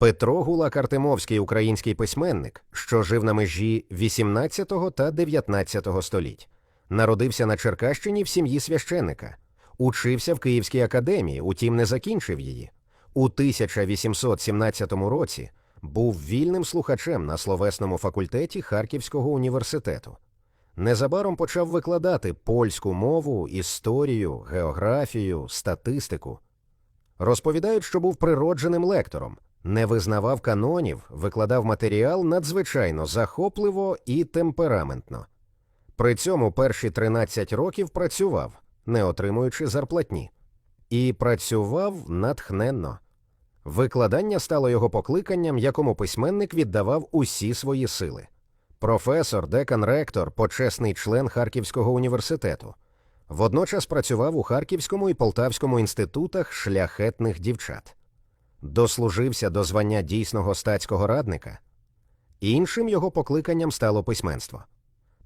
Петро Гулак Артемовський український письменник, що жив на межі 18 та 19 століть. Народився на Черкащині в сім'ї священника, учився в Київській академії, утім не закінчив її. У 1817 році був вільним слухачем на словесному факультеті Харківського університету. Незабаром почав викладати польську мову, історію, географію, статистику. Розповідають, що був природженим лектором, не визнавав канонів, викладав матеріал надзвичайно захопливо і темпераментно. При цьому перші 13 років працював, не отримуючи зарплатні. І працював натхненно. Викладання стало його покликанням, якому письменник віддавав усі свої сили. Професор, декан ректор, почесний член Харківського університету. Водночас працював у Харківському і Полтавському інститутах шляхетних дівчат. Дослужився до звання дійсного статського радника. Іншим його покликанням стало письменство.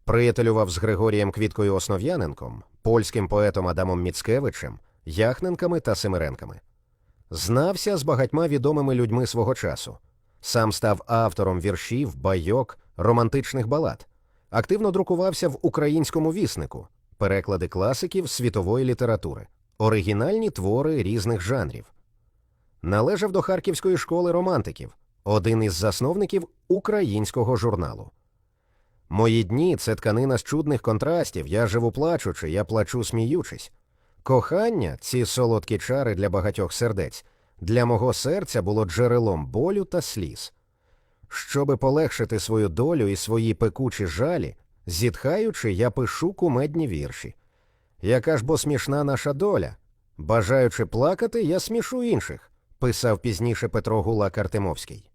Приятелював з Григорієм Квіткою Основ'яненком, польським поетом Адамом Міцкевичем, Яхненками та Семиренками. Знався з багатьма відомими людьми свого часу. Сам став автором віршів, байок, романтичних балад. Активно друкувався в українському віснику, переклади класиків світової літератури, оригінальні твори різних жанрів. Належав до Харківської школи романтиків, один із засновників українського журналу. Мої дні це тканина з чудних контрастів, я живу плачучи, я плачу сміючись. Кохання, ці солодкі чари для багатьох сердець, для мого серця було джерелом болю та сліз. Щоби полегшити свою долю і свої пекучі жалі, зітхаючи, я пишу кумедні вірші. Яка ж бо смішна наша доля? Бажаючи плакати, я смішу інших, писав пізніше Петро Гулак Артемовський.